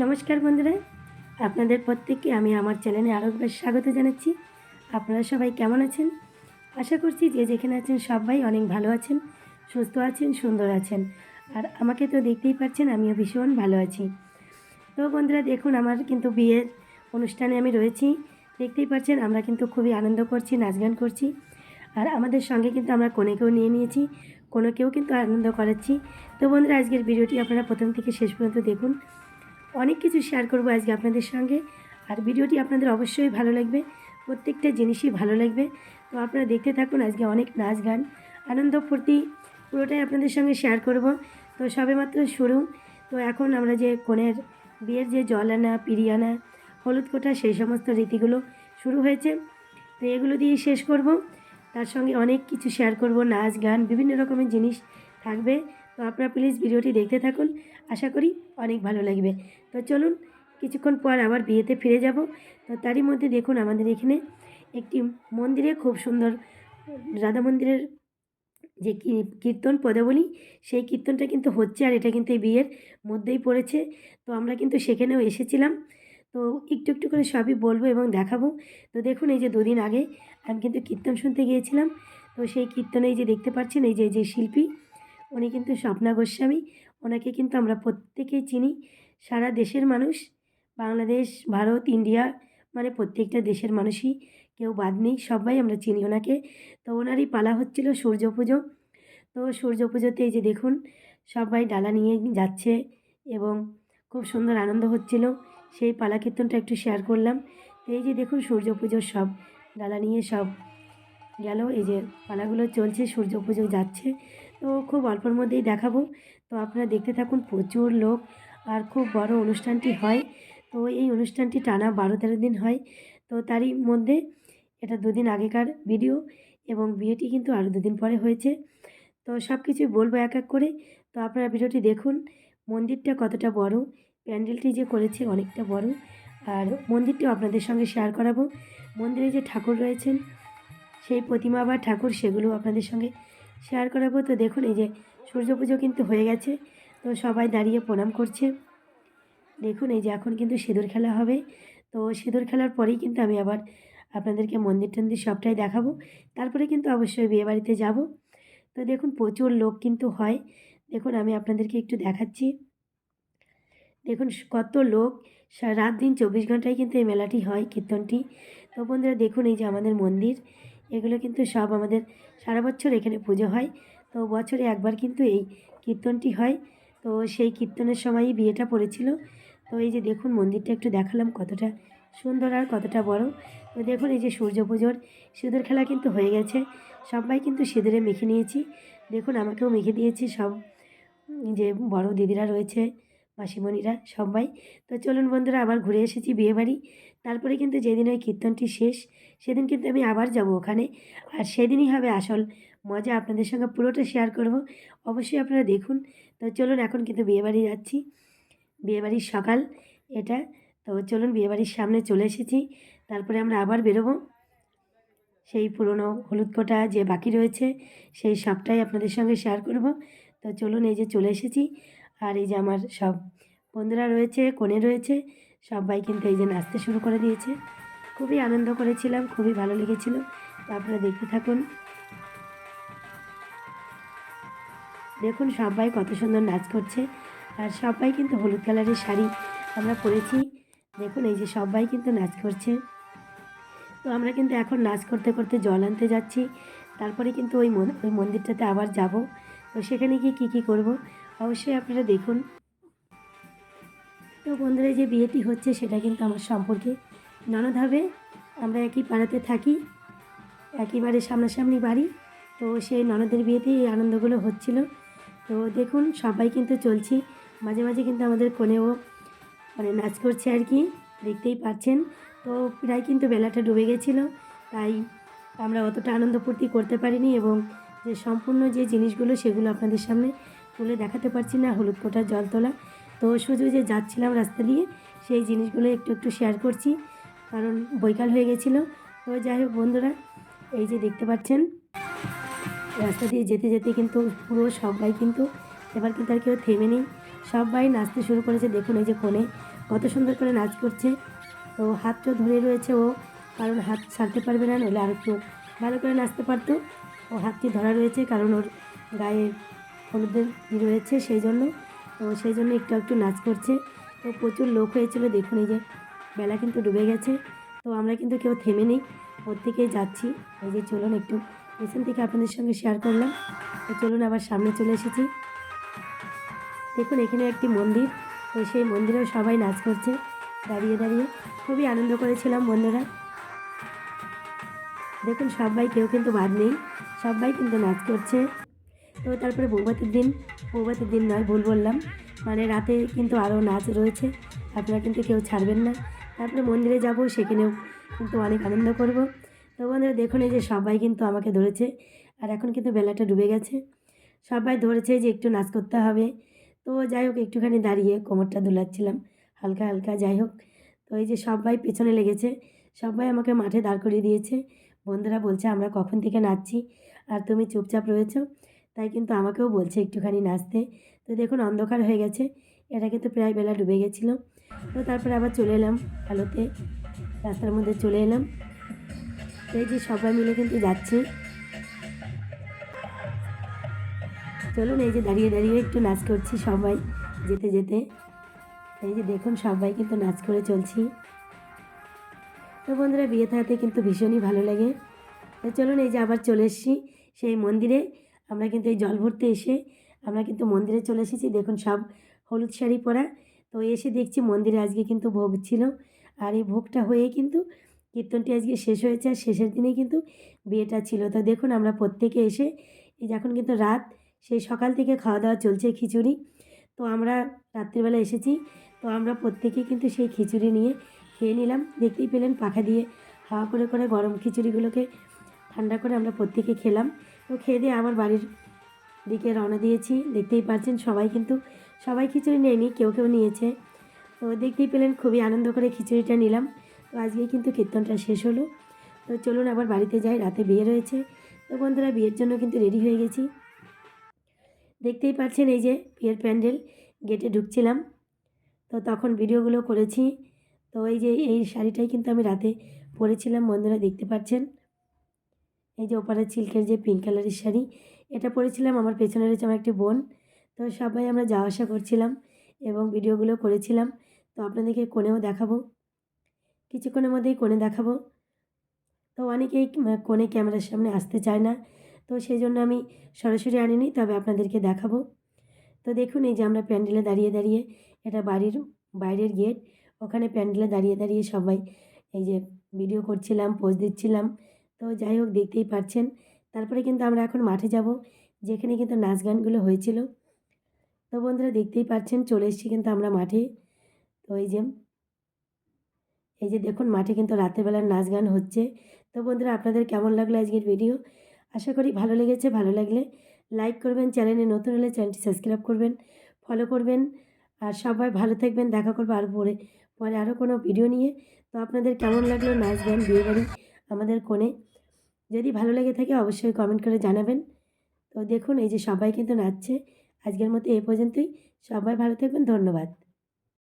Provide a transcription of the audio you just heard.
নমস্কার বন্ধুরা, আপনাদের প্রত্যেককে আমি আমার চ্যানেলে আরও একবার স্বাগত জানাচ্ছি। আপনারা সবাই কেমন আছেন? আশা করছি যে যেখানে আছেন সবাই অনেক ভালো আছেন, সুস্থ আছেন, সুন্দর আছেন। আর আমাকে তো দেখতেই পাচ্ছেন, আমিও ভীষণ ভালো আছি। তো বন্ধুরা, দেখুন, আমার কিন্তু বিয়ের অনুষ্ঠানে আমি রয়েছি। দেখতেই পাচ্ছেন, আমরা কিন্তু খুবই আনন্দ করছি নাচ গান করছি। আর আমাদের সঙ্গে কিন্তু আমরা কোনেকেও নিয়ে নিয়েছি, কোনোকেও কিন্তু আনন্দ করাচ্ছি। তো বন্ধুরা, আজকের ভিডিওটি আপনারা প্রথম থেকে শেষ পর্যন্ত দেখুন। অনেক কিছু শেয়ার করব আজকে আপনাদের সঙ্গে। আর ভিডিওটি আপনাদের অবশ্যই ভালো লাগবে। প্রত্যেকটা জিনিসই ভালো লাগবে। তো আপনারা দেখতে থাকুন আজকে অনেক নাচ গান, আনন্দ ফুর্তি, পুরোটাই আপনাদের সঙ্গে শেয়ার করব। তো সবেমাত্র শুরু। তো এখন আমরা যে কনের বিয়ের যে জল আনা, পিড়ি আনা, হলুদ কোটা, সেই সমস্ত রীতিগুলো শুরু হয়েছে। তো এগুলো দিয়ে শেষ করব। তার সঙ্গে অনেক কিছু শেয়ার করব, নাচ গান, বিভিন্ন রকমের জিনিস থাকবে। তো আপনারা প্লিজ ভিডিওটি দেখতে থাকুন। আশা করি অনেক ভালো লাগবে। তো চলুন, কিছুক্ষণ পর আবার বিয়েতে ফিরে যাব। তো তারই মধ্যে দেখুন আমাদের এখানে একটি মন্দিরে খুব সুন্দর রাধা মন্দিরের যে কীর্তন পদাবলী, সেই কীর্তনটা কিন্তু হচ্ছে আর এটা কিন্তু এই বিয়ের মধ্যেই পড়েছে। তো আমরা কিন্তু সেখানেও এসেছিলাম। তো একটু একটু করে সবই বলব এবং দেখাবো। তো দেখুন এই যে দুদিন আগে আমি কিন্তু কীর্তন শুনতে গিয়েছিলাম। তো সেই কীর্তনে এই যে দেখতে পাচ্ছেন, এই যে যে শিল্পী, উনি কিন্তু স্বপ্না গোস্বামী। ওনাকে কিন্তু আমরা প্রত্যেকেই চিনি। সারা দেশের মানুষ, বাংলাদেশ, ভারত, ইন্ডিয়া মানে প্রত্যেকটা দেশের মানুষই কেউ বাদ নেই, সবাই আমরা চিনি ওনাকে। তো ওনারই পালা হচ্ছিল সূর্য পুজো। তো সূর্য পুজোতে যে দেখুন, সবাই ডালা নিয়ে যাচ্ছে এবং খুব সুন্দর আনন্দ হচ্ছিল। সেই পালা কীর্তনটা একটু শেয়ার করলাম। এই যে দেখুন সূর্য পুজোর সব, ডালা নিয়ে সব। গেল, এই যে পালাগুলো চলছে, সূর্য পুজো যাচ্ছে। তো খুব অল্পের মধ্যেই দেখাবো। তো আপনারা দেখতে থাকুন, প্রচুর লোক আর খুব বড় অনুষ্ঠানটি হয়। তো এই অনুষ্ঠানটি টানা বারো তেরো দিন হয়। তো তারই মধ্যে এটা দুদিন আগেকার ভিডিও এবং বিয়েটি কিন্তু আরও দুদিন পরে হয়েছে। তো সব কিছুই বলব এক এক করে। তো আপনারা ভিডিওটি দেখুন, মন্দিরটা কতটা বড়, প্যান্ডেলটি যে করেছে অনেকটা বড়। আর মন্দিরটিও আপনাদের সঙ্গে শেয়ার করাবো। মন্দিরে যে ঠাকুর রয়েছেন সেই প্রতিমা বা ঠাকুর সেগুলো আপনাদের সঙ্গে শেয়ার করাবো। তো দেখুন, এই যে সূর্য পুজো কিন্তু হয়ে গেছে। তো সবাই দাঁড়িয়ে প্রণাম করছে। দেখুন, এই যে এখন কিন্তু সিঁদুর খেলা হবে। তো সিঁদুর খেলার পরেই কিন্তু আমি আবার আপনাদেরকে মন্দির টন্দির সবটাই দেখাবো। তারপরে কিন্তু অবশ্যই বিয়েবাড়িতে যাব। তো দেখুন, প্রচুর লোক কিন্তু হয়। দেখুন, আমি আপনাদেরকে একটু দেখাচ্ছি। দেখুন কত লোক। রাত দিন চব্বিশ ঘন্টায় কিন্তু এই মেলাটি হয়, কীর্তনটি। তো বন্ধুরা, দেখুন, এই যে আমাদের মন্দির। এগুলো কিন্তু সব আমাদের সারা বছর এখানে পুজো হয়। তো বছরে একবার কিন্তু এই কীর্তনটি হয়। তো সেই কীর্তনের সময়ই বিয়েটা পড়েছিল। তো এই যে দেখুন, মন্দিরটা একটু দেখালাম কতটা সুন্দর আর কতটা বড়। তো দেখুন, এই যে সূর্য পুজোর সিঁদুর খেলা কিন্তু হয়ে গেছে। সবাই কিন্তু সিঁদুরে মেখে নিয়েছি। দেখুন, আমাকেও মেখে দিয়েছি সব। যে বড় দিদিরা রয়েছে মাসিমণিরা সবাই। তো চলুন বন্ধুরা, আবার ঘুরে এসেছি বিয়েবাড়ি। তারপরে কিন্তু যেদিন ওই কীর্তনটি শেষ, সেদিন কিন্তু আমি আবার যাব ওখানে। আর সেদিনই হবে আসল মজা আপনাদের সঙ্গে পুরোটা শেয়ার করব। অবশ্যই আপনারা দেখুন। তো চলুন এখন কিন্তু বিয়েবাড়ি যাচ্ছি। বিয়েবাড়ির সকাল এটা। তো চলুন বিয়েবাড়ির সামনে চলে এসেছি। তারপরে আমরা আবার বেরোবো। সেই পুরনো হলুদ কোটা যে বাকি রয়েছে, সেই সবটাই আপনাদের সঙ্গে শেয়ার করব। তো চলুন এই যে চলে এসেছি। আর এই যে আমার সব বন্ধুরা রয়েছে কোণে রয়েছে, সবাই কিন্তু এই যে নাচতে শুরু করে দিয়েছে। খুবই আনন্দ করেছিলাম, খুবই ভালো লেগেছিল। তো আপনারা দেখতে থাকুন। দেখুন সবাই কত সুন্দর নাচ করছে। আর সবাই কিন্তু হলুদ কালারের শাড়ি আমরা পরেছি। দেখুন এই যে সবাই কিন্তু নাচ করছে। তো আমরা কিন্তু এখন নাচ করতে করতে জল আনতে যাচ্ছি। তারপরে কিন্তু ওই ওই মন্দিরটাতে আবার যাব। তো সেখানে গিয়ে কী কী করব? অবশ্যই আপনারা দেখুন। তো বন্ধুরা যে বিয়েটি হচ্ছে, সেটা কিন্তু আমার সম্পর্কে ননদ হবে। আমরা একই পাড়াতে থাকি, একেবারে সামনাসামনি বাড়ি। তো সেই ননদের বিয়েতেই এই আনন্দগুলো হচ্ছিল। তো দেখুন, সবাই কিন্তু চলছি। মাঝে মাঝে কিন্তু আমাদের কোনেও মানে নাচ করছে আর কি, দেখতেই পাচ্ছেন। তো প্রায় কিন্তু বেলাটা ডুবে গেছিল, তাই আমরা অতটা আনন্দ ফুর্তি করতে পারিনি এবং যে সম্পূর্ণ যে জিনিসগুলো, সেগুলো আপনাদের সামনে তুলে দেখাতে পারছি না, হলুদ কোটার জল তোলা। তো শুধু যে যাচ্ছিলাম রাস্তা দিয়ে, সেই জিনিসগুলো একটু একটু শেয়ার করছি, কারণ বৈকাল হয়ে গেছিল। তো যাই হোক বন্ধুরা, এই যে দেখতে পাচ্ছেন, রাস্তা দিয়ে যেতে যেতে কিন্তু পুরো সবাই কিন্তু, এবার কিন্তু আর কেউ থেমে নেই। সবাই নাচতে শুরু করেছে, দেখুন এই যে কোণে, কত সুন্দর করে নাচ করছে। তো হাতটা ধরে রয়েছে ও, কারণ হাত ছাড়তে পারবে না, নইলে আর একটু ভালো করে নাচতে পারতো। ও হাতটি ধরা রয়েছে, কারণ ওর গায়ে হলুদের ই রয়েছে সেই জন্য সেই জন্য একটু একটু নাচ করছে। তো প্রচুর লোক হয়েছিল, দেখুন এই যে বেলা কিন্তু ডুবে গেছে। তো আমরা কিন্তু কেউ থেমে নেই, ওর থেকেই যাচ্ছি। এই যে চলুন একটু পেছন থেকে আপনাদের সঙ্গে শেয়ার করলাম। তো চলুন আবার সামনে চলে এসেছি। দেখুন এখানে একটি মন্দির, তো সেই মন্দিরেও সবাই নাচ করছে দাঁড়িয়ে দাঁড়িয়ে। খুবই আনন্দ করেছিলাম বন্ধুরা। দেখুন সবাই, কেউ কিন্তু বাদ নেই, সবাই কিন্তু নাচ করছে। তো তারপরে বৌভাতের দিন বৌভাতের দিন নয়, ভুল বললাম। মানে রাতে কিন্তু আরও নাচ রয়েছে, আপনারা কিন্তু কেউ ছাড়বেন না। তারপরে মন্দিরে যাব, সেখানেও কিন্তু অনেক আনন্দ করব। তো বন্ধুরা, দেখুন এই যে সবাই কিন্তু আমাকে ধরেছে, আর এখন কিন্তু বেলাটা ডুবে গেছে। সবাই ধরেছে যে একটু নাচ করতে হবে। তো যাই হোক, একটুখানি দাঁড়িয়ে কোমরটা দোলাচ্ছিলাম, হালকা হালকা, যাই হোক। তো এই যে সবাই পেছনে লেগেছে, সবাই আমাকে মাঠে দাঁড় করিয়ে দিয়েছে। বন্ধুরা বলছে, আমরা কখন থেকে নাচছি? আর তুমি চুপচাপ রয়েছো? তাই কিন্তু আমাকেও বলছে একটুখানি নাচতে। তো দেখুন অন্ধকার হয়ে গেছে, এটা কিন্তু প্রায় বেলা ডুবে গেছিল। তো তারপরে আবার চলে এলাম আলোতে, রাস্তার মধ্যে চলে এলাম। তো এই যে সবাই মিলে কিন্তু যাচ্ছে। চলুন এই যে দাঁড়িয়ে দাঁড়িয়ে একটু নাচ করছি সবাই, যেতে যেতে। এই যে দেখুন সবাই কিন্তু নাচ করে চলছি। তো বন্ধুরা, বিয়ে থাকতে কিন্তু ভীষণই ভালো লাগে। তো চলুন এই যে আবার চলে এসেছি সেই মন্দিরে। আমরা কিন্তু এই জল ভরতে এসে আমরা কিন্তু মন্দিরে চলে এসেছি। দেখুন সব হলুদ শাড়ি পরা। তো এসে দেখছি মন্দিরে আজকে কিন্তু ভোগ ছিল। আর এই ভোগটা হয়ে কিন্তু কীর্তনটি আজকে শেষ হয়েছে। আর শেষের দিনেই কিন্তু বিয়েটা ছিল। তো দেখুন আমরা প্রত্যেকে এসে এই যে এখন কিন্তু রাত, সেই সকাল থেকে খাওয়া দাওয়া চলছে খিচুড়ি। তো আমরা রাত্রিবেলা এসেছি। তো আমরা প্রত্যেকে কিন্তু সেই খিচুড়ি নিয়ে খেয়ে নিলাম। দেখতেই পেলেন পাখা দিয়ে হাওয়া করে করে গরম খিচুড়িগুলোকে ঠান্ডা করে আমরা প্রত্যেকে খেলাম। তো খেয়ে দিয়ে আবার বাড়ির দিকে রওনা দিয়েছি। দেখতেই পাচ্ছেন সবাই কিন্তু, সবাই খিচুড়ি নেয়নি, কেউ কেউ নিয়েছে। তো দেখতেই পেলেন খুবই আনন্দ করে খিচুড়িটা নিলাম। তো আজকে কিন্তু কীর্তনটা শেষ হলো। তো চলুন আবার বাড়িতে যাই, রাতে বিয়ে রয়েছে। তো বন্ধুরা, বিয়ের জন্য কিন্তু রেডি হয়ে গেছি। দেখতেই পাচ্ছেন এই যে বিয়ের প্যান্ডেল, গেটে ঢুকছিলাম। তো তখন ভিডিওগুলো করেছি। তো এই যে এই শাড়িটাই কিন্তু আমি রাতে পরেছিলাম, বন্ধুরা দেখতে পাচ্ছেন। এই যে ওপারের সিল্কের যে পিঙ্ক কালারের শাড়ি, এটা পরেছিলাম আমার পেছনে রয়েছে আমার একটি বোন। তো সবাই আমরা যাওয়া আসা করছিলাম এবং ভিডিওগুলো করেছিলাম। তো আপনাদেরকে কোণেও দেখাবো। কিছুক্ষণের মধ্যেই কোণে দেখাবো। তো অনেকেই কোণে ক্যামেরার সামনে আসতে চায় না। তো সেই জন্য আমি সরাসরি আনিনি, তবে আপনাদেরকে দেখাবো। তো দেখুন, এই যে আমরা প্যান্ডেলে দাঁড়িয়ে দাঁড়িয়ে, এটা বাড়ির বাইরের গেট। ওখানে প্যান্ডেলে দাঁড়িয়ে দাঁড়িয়ে সবাই এই যে ভিডিও করছিলাম পোজ দিচ্ছিলাম। তো যাই হোক, দেখতেই পাচ্ছেন তারপরে কিন্তু আমরা এখন মাঠে যাব, যেখানে কিন্তু নাচ গানগুলো হয়েছিল। তো বন্ধুরা, দেখতেই পাচ্ছেন চলে এসেছি কিন্তু আমরা মাঠে। তো এই যে এই যে দেখুন, মাঠে কিন্তু রাতেরবেলার নাচ গান হচ্ছে। তো বন্ধুরা, আপনাদের কেমন লাগল আজকের ভিডিও? আশা করি ভালো লেগেছে, ভালো লাগলে লাইক করবেন, চ্যানেলে নতুন হলে চ্যানেলটি সাবস্ক্রাইব করবেন, ফলো করবেন। আর সবাই ভালো থাকবেন, দেখা করব আর পরে পরে আরও কোনো ভিডিও নিয়ে। তো আপনাদের কেমন লাগল নাচ গান, বিয়েবাড়ি আমাদের কোণে? যদি ভালো লেগে থাকে অবশ্যই কমেন্ট করে জানাবেন। তো দেখুন, এই যে সবাই কিন্তু নাচছে। আজকের মতো এ পর্যন্তই। সবাই ভালো থাকবেন। ধন্যবাদ।